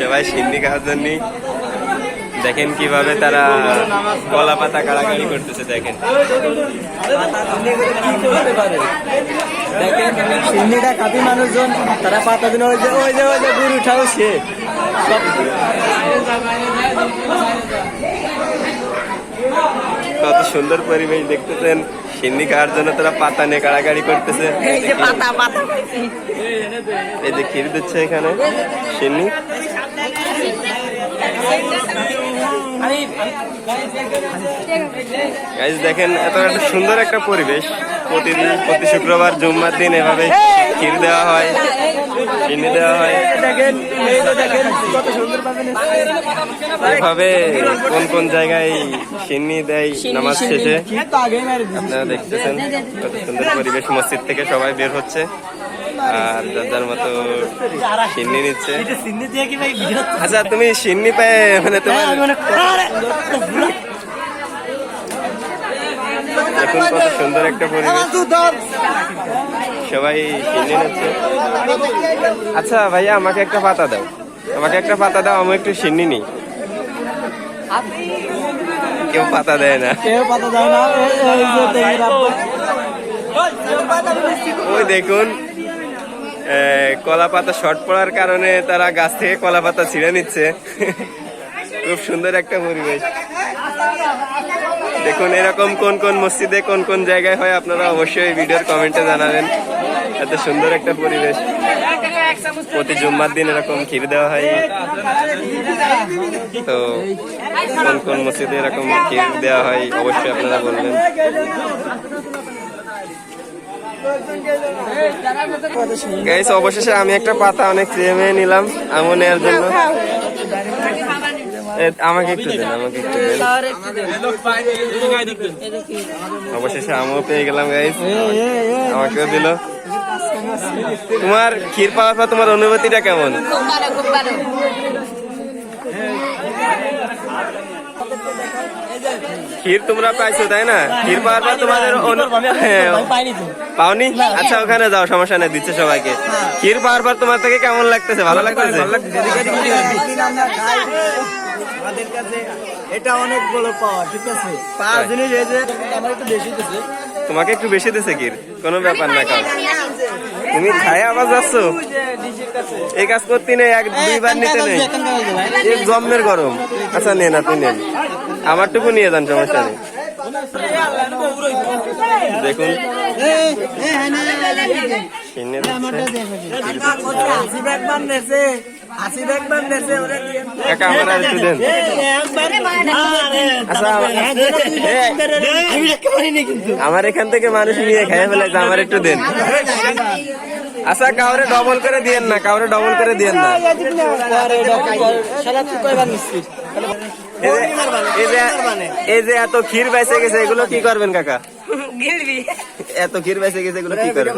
সবাই সিন্নি খাওয়ার জন্য দেখেন কীভাবে তারা কলা পাতা কাড়াকাড়ি করতেছে, দেখেন। দেখেন সিন্নিটা খাতি মানুষজন, তারা পাতা দিন, ওই যে ওই যে গুরু উঠাও সে। সুন্দর পরিবেশ দেখতেছেন। সিন্নি খাওয়ার জন্য তারা পাতা নিয়ে কাড়াকাড়ি করতেছে। এই যে ক্ষীর দিচ্ছে এখানে। সিন্নি? গাইজ দেখেন এত একটা সুন্দর একটা পরিবেশ। প্রতিদিন প্রতি শুক্রবার জুম্মার দিন এভাবে ক্ষীর দেওয়া হয় চিনি দেওয়া হয়। এভাবে কোন কোন জায়গায় সিন্নি দেয় নামাজ শেষে? আপনারা দেখতেছেন কত সুন্দর পরিবেশ মসজিদ থেকে সবাই বের হচ্ছে। আর যার যার মতো সিন্নি নিচ্ছে। সিন্নি দিয়ে কি ভাই আচ্ছা তুমি সিন্নি পেয়ে মানে তোমার দেখুন কত সুন্দর একটা পরিবেশ। সবাই সিন্নি নিচ্ছে। আচ্ছা ভাইয়া আমাকে একটা পাতা দাও। আমাকে একটা পাতা দাও আমি একটু সিন্নি নিই। কেউ পাতা দেয় না। কেউ পাতা যায় না। ওই দেখুন। কলা পাতা শর্ট পড়ার কারণে তারা গাছ থেকে কলা পাতা ছিঁড়ে নিচ্ছে। খুব সুন্দর একটা পরিবেশ। দেখুন, এরকম কোন কোন মসজিদে কোন কোন জায়গায় হয় আপনারা অবশ্যই ভিডিওর কমেন্টে জানাবেন। এত সুন্দর একটা পরিবেশ। প্রতি জুম্মার দিন এরকম ক্ষীর দেওয়া হয়। তো কোন কোন মসজিদে এরকম ক্ষীর দেওয়া হয়, অবশ্যই আপনারা বলবেন। গাইস অবশেষে আমি একটা পাতা অনেক চেয়ে নিলাম আমও নেওয়ার জন্য। আমাকে একটু দেন, আমাকে একটু দেন। অবশেষে আমও পেয়ে গেলাম গাইস আমাকেও দিল। তোমার ক্ষীর পাওয়ার পর তোমার অনুভূতিটা কেমন খুব ভালো খুব ভালো ক্ষীর তোমরা পাইছো তাই না? ক্ষীর পাওয়ার পর তোমাদের হ্যাঁ, পাওনি? আচ্ছা ওখানে যাও সমস্যা নেই দিচ্ছে সবাইকে। ক্ষীর পাওয়ার পর তোমার থেকে কেমন লাগতেছে? ভালো লাগতেছে? আমরা আমাদের কাছে এটা অনেক বড় পাওয়া ঠিক আছে? পাঁচ জিনিস এই যে আমার একটু বেশি দিচ্ছে তোমাকে একটু বেশি দিছে ক্ষীর? কোনো ব্যাপার না কাউ তুমি খায় আবার যাচ্ছ এই কাজ করতে নেই এক দুইবার নিতে নেই এই জম্মের গরম আচ্ছা নেন আপনি নেন আমারটুকু নিয়ে যান সমস্যা নেই দেখুন আমার একটু দেন। আমার- এখান থেকে মানুষ নিয়ে খেয়ে ফেলেছে আমার একটু দেন। আচ্ছা কাউরে ডবল করে দিয়েন না কাউরে ডবল করে দিয়েন না। এই যে- এই যে এই যে এত ক্ষীর বেঁচে গেছে এগুলো কি করবেন কাকা? এত ক্ষীর বেঁচে গেছে এগুলো কি করবেন?